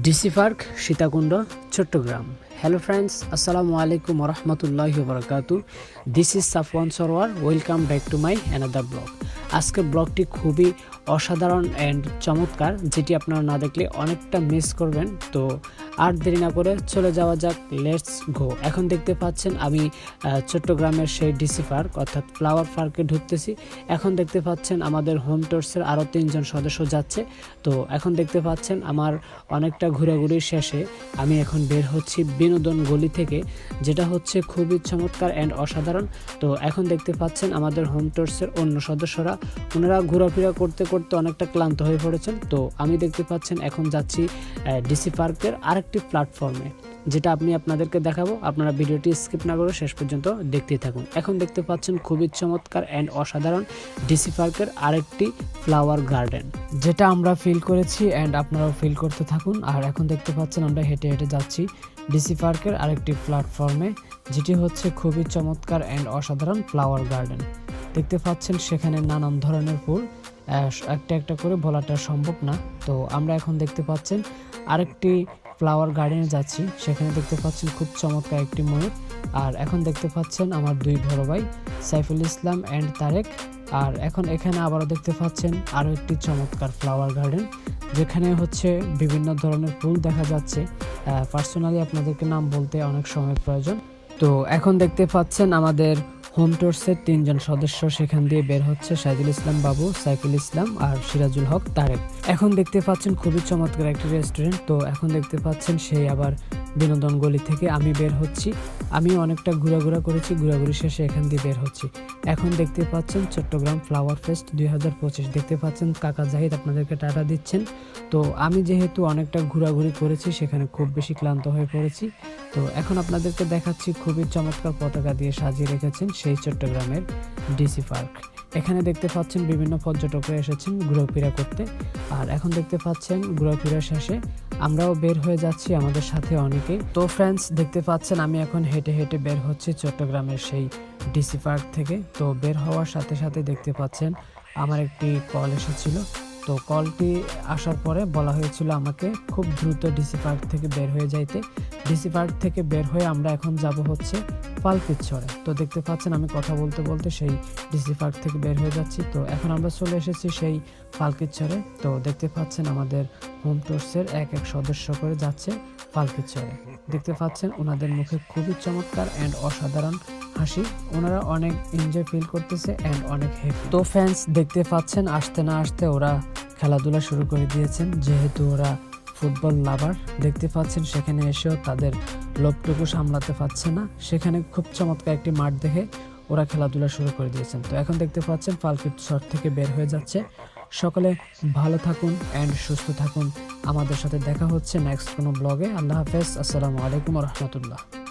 DC park, Sitakunda, Chattogram. Hello friends আসসালামু আলাইকুম রহমতুল্লাহ বরকাতু this is Safwan Sarwar welcome back to my another blog আজকের ব্লগটি খুবই অসাধারণ অ্যান্ড চমৎকার, যেটি আপনারা না দেখলে অনেকটা মিস করবেন। তো আর দেরি না করে চলে যাওয়া যাক লেটস গো এখন দেখতে পাচ্ছেন আমি চট্টগ্রামের সেই ডিসি পার্ক অর্থাৎ ফ্লাওয়ার পার্কে ঢুকতেছি। এখন দেখতে পাচ্ছেন আমাদের হোম টোর্সের আরও তিনজন সদস্য যাচ্ছে। তো এখন দেখতে পাচ্ছেন আমার অনেকটা ঘোরাঘুরি শেষে আমি এখন বের হচ্ছি বিনোদন গলি থেকে, যেটা হচ্ছে খুবই চমৎকার অ্যান্ড অসাধারণ। তো এখন দেখতে পাচ্ছেন আমাদের হোম টোর্সের অন্য সদস্যরা, ওনারা ঘোরাফেরা করতে করতে অনেকটা ক্লান্ত হয়ে পড়েছেন। তো আমি দেখতে পাচ্ছেন এখন যাচ্ছি ডিসি পার্কের আরেকটি প্ল্যাটফর্মে, যেটা আপনি আপনাদেরকে দেখাবো। আপনারা ভিডিওটি স্কিপ না করে শেষ পর্যন্ত দেখতেই থাকুন। এখন দেখতে পাচ্ছেন খুবই চমৎকার অ্যান্ড অসাধারণ ডিসি পার্কের আরেকটি ফ্লাওয়ার গার্ডেন যেটা আমরা ফিল করেছি অ্যান্ড আপনারাও ফিল করতে থাকুন। আর এখন দেখতে পাচ্ছেন আমরা হেঁটে হেঁটে যাচ্ছি ডিসি পার্কের আরেকটি প্ল্যাটফর্মে, যেটি হচ্ছে খুবই চমৎকার অ্যান্ড অসাধারণ ফ্লাওয়ার গার্ডেন দেখতে পাচ্ছেন সেখানে নানান ধরনের ফুল একটা একটা করে বলাটা সম্ভব না। তো আমরা এখন দেখতে পাচ্ছেন আরেকটি ফ্লাওয়ার গার্ডেনে যাচ্ছি। সেখানে দেখতে পাচ্ছেন খুব চমৎকার একটি ময়ূর। আর এখন দেখতে পাচ্ছেন আমার দুই বড় ভাই, সাইফুল ইসলাম অ্যান্ড তারেক। আর এখন এখানে আবারও দেখতে পাচ্ছেন আরও একটি চমৎকার ফ্লাওয়ার গার্ডেন যেখানে হচ্ছে বিভিন্ন ধরনের ফুল দেখা যাচ্ছে। পার্সোনালি আপনাদেরকে নাম বলতে অনেক সময় প্রয়োজন। তো এখন দেখতে পাচ্ছেন আমাদের হোম টোর্সের তিনজন সদস্য সেখান দিয়ে বের হচ্ছে সাইদুল ইসলাম বাবু, সাইফুল ইসলাম আর সিরাজুল হক তারেক। এখন দেখতে পাচ্ছেন খুবই চমৎকার একটি রেস্টুরেন্ট তো এখন দেখতে পাচ্ছেন সেই আবার বিনোদন গলি থেকে আমি বের হচ্ছি। আমি অনেকটা ঘোরাঘোরা করেছি, ঘোরাঘুরি শেষে এখান দিয়ে বের হচ্ছি। এখন দেখতে পাচ্ছেন চট্টগ্রাম ফ্লাওয়ার ফেস্ট দুই হাজার পঁচিশ। দেখতে পাচ্ছেন কাকা জাহিদ আপনাদেরকে টাটা দিচ্ছেন। তো আমি যেহেতু অনেকটা ঘোরাঘুরি করেছি, সেখানে খুব বেশি ক্লান্ত হয়ে পড়েছি। তো এখন আপনাদেরকে দেখাচ্ছি খুবই চমৎকার পতাকা দিয়ে সাজিয়ে রেখেছেন সেই চট্টগ্রামের ডিসি পার্ক এখানে দেখতে পাচ্ছেন বিভিন্ন পর্যটকরা এসেছেন ঘোরাফেরা করতে। আর এখন দেখতে পাচ্ছেন ঘোরাফেরা শেষে আমরাও বের হয়ে যাচ্ছি আমাদের সাথে অনেকেই তো ফ্রেন্ডস দেখতে পাচ্ছেন আমি এখন হেঁটে হেঁটে বের হচ্ছি চট্টগ্রামের সেই ডিসি পার্ক থেকে। তো বের হওয়ার সাথে সাথে দেখতে পাচ্ছেন আমার একটি কল এসেছিল। তো কলটি আসার পরে বলা হয়েছিল আমাকে খুব দ্রুত ডিসি পার্ক থেকে বের হয়ে যাইতে। ডিসি পার্ক থেকে বের হয়ে আমরা এখন যাব হচ্ছে পালপিচ্ছরে তো দেখতে পাচ্ছেন আমি কথা বলতে বলতে সেই ডিসি পার্ক থেকে বের হয়ে যাচ্ছি। তো এখন আমরা চলে এসেছি সেই পালকিচ্ছরে তো দেখতে পাচ্ছেন আমাদের হোম টোর্সের এক এক সদস্য করে যাচ্ছে। পালকিচ্ছরে দেখতে পাচ্ছেন, ওনাদের মুখে খুবই চমৎকার অ্যান্ড অসাধারণ হাসি। ওনারা অনেক এনজয় ফিল করতেছে অ্যান্ড অনেক হ্যাপি তো ফ্যান্স দেখতে পাচ্ছেন, আসতে না আসতে ওরা খেলাধুলা শুরু করে দিয়েছেন। যেহেতু ওরা ফুটবল লাভার দেখতে পাচ্ছেন, সেখানে এসেও তাদের লোভটুকু সামলাতে পারছে না। সেখানে খুব চমৎকার একটি মাঠ দেখে ওরা খেলাধুলা শুরু করে দিয়েছেন। তো এখন দেখতে পাচ্ছেন পালকিট শট থেকে বের হয়ে যাচ্ছে। সকলে ভালো থাকুন অ্যান্ড সুস্থ থাকুন। আমাদের সাথে দেখা হচ্ছে নেক্সট কোনো ব্লগে আল্লাহ হাফেজ। আসসালামু আলাইকুম রহমতুল্লাহ।